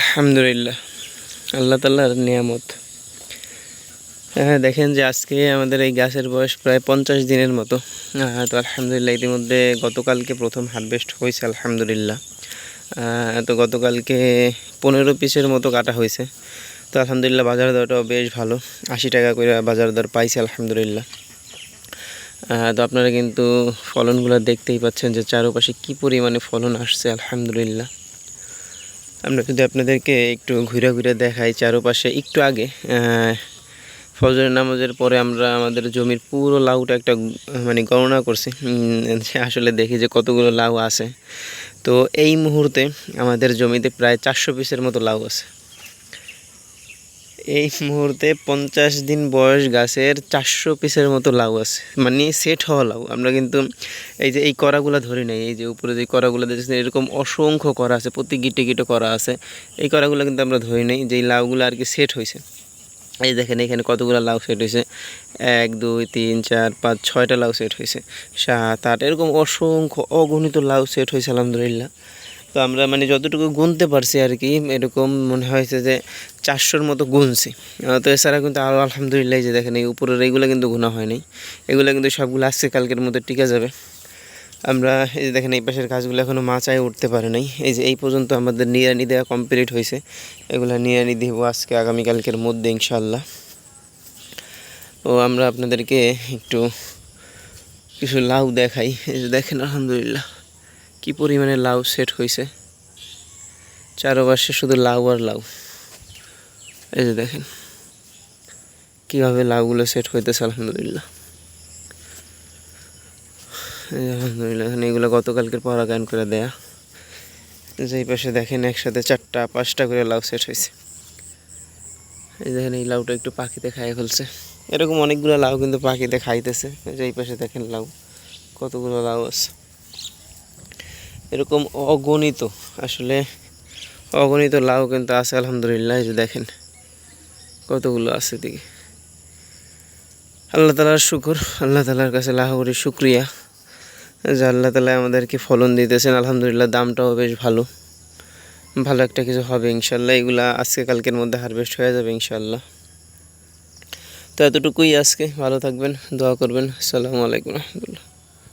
আলহামদুলিল্লাহ। আল্লাহ তাল্লাহর নিয়ামত। হ্যাঁ দেখেন যে আজকে আমাদের এই গাছের বয়স প্রায় পঞ্চাশ দিনের মতো। তো আলহামদুলিল্লাহ ইতিমধ্যে গতকালকে প্রথম হারভেস্ট হয়েছে, আলহামদুলিল্লাহ। তো গতকালকে পনেরো পিসের মতো কাটা হয়েছে। তো আলহামদুলিল্লাহ বাজার দরটাও বেশ ভালো। আশি টাকা করে বাজার দর পাইছে, আলহামদুলিল্লাহ। তো আপনারা কিন্তু ফলনগুলো দেখতেই পাচ্ছেন যে চারপাশে কী পরিমাণে ফলন আসছে, আলহামদুলিল্লাহ। আমরা যদি আপনাদেরকে একটু ঘুরে ঘুরে দেখাই চারোপাশে একটু আগে ফজর নামাজের পরে আমরা আমাদের জমির পুরো লাউটা একটা মানে গণনা করছি। আসলে দেখি যে কতগুলো লাউ আছে। তো এই মুহূর্তে আমাদের জমিতে প্রায় চারশো পিসের মতো লাউ আছে। এই মুহূর্তে পঞ্চাশ দিন বয়স গাছের চারশো পিসের মতো লাউ আছে। মানে সেট হওয়া লাউ। আমরা কিন্তু এই যে এই করাগুলো ধরি নাই, এই যে উপরে যে করাগুলো দেখছেন, এরকম অসংখ্য করা আছে, প্রতি গিটে গিটে করা আছে। এই করাগুলো কিন্তু আমরা ধরি নাই যে লাউগুলো আর কি সেট হয়েছে এই দেখেন, এখানে কতগুলো লাউ সেট হয়েছে এক, দুই, তিন, চার, পাঁচ, ছয়টা লাউ সেট হয়েছে সাত, আট, এরকম অসংখ্য, অগণিত লাউ সেট হয়েছে আলহামদুলিল্লাহ। তো আমরা মানে যতটুকু গুনতে পারছি আর কি, এরকম মনে হয়েছে যে চারশোর মতো গুনছি। তো এছাড়া কিন্তু আরও আলহামদুলিল্লাহ যে দেখেন, এই উপরের এইগুলো কিন্তু গুণা হয়নি এগুলো কিন্তু সবগুলো আজকে কালকের মধ্যে টিকে যাবে। আমরা এই যে দেখেন, এই পাশের গাছগুলো এখনও মাচায় উঠতে পারে নাই। এই যে এই পর্যন্ত আমাদের নিড়ানি দেওয়া কমপ্লিট হয়েছে। এগুলো নিড়ানি দেবো আজকে আগামীকালকের মধ্যে ইনশাল্লাহ ও আমরা আপনাদেরকে একটু কিছু লাউ দেখাই। এই যে দেখেন, আলহামদুলিল্লাহ, কি পরিমাণে লাউ সেট হয়েছে। চারপাশে শুধু লাউ আর লাউ। এই যে দেখেন। কীভাবে লাউগুলো সেট হইতেছে, আলহামদুলিল্লাহ। এই আলহামদুলিল্লাহ, এখানে এগুলো গতকালকের পরাগায়ন করে দেয়া। যেই পাশে দেখেন একসাথে চারটা, পাঁচটা করে লাউ সেট হয়েছে এই দেখেন এই লাউটা একটু পাখিতে খাইয়ে ফেলছে। এরকম অনেকগুলো লাউ কিন্তু পাখিতে খাইতেছে। এই যে এই পাশে দেখেন লাউ, কতগুলো লাউ আছে। এরকম অগণিত, আসলে অগণিত লাউ কিন্তু আছে, আলহামদুলিল্লাহ। এই যে দেখেন কতগুলো আছে দিকে আল্লাহ তালার শুকুর, আল্লাহ তালার কাছে লাহরি শুক্রিয়া যে আল্লাহ তালা আমাদেরকে ফলন দিতেছেন। আলহামদুলিল্লাহ দামটাও বেশ ভালো। ভালো একটা কিছু হবে ইনশাল্লাহ। এগুলা আজকে কালকের মধ্যে হারভেস্ট হয়ে যাবে ইনশাল্লাহ। তো এতটুকুই আজকে। ভালো থাকবেন, দোয়া করবেন। আসসালামু আলাইকুম রহমতুল্লাহ।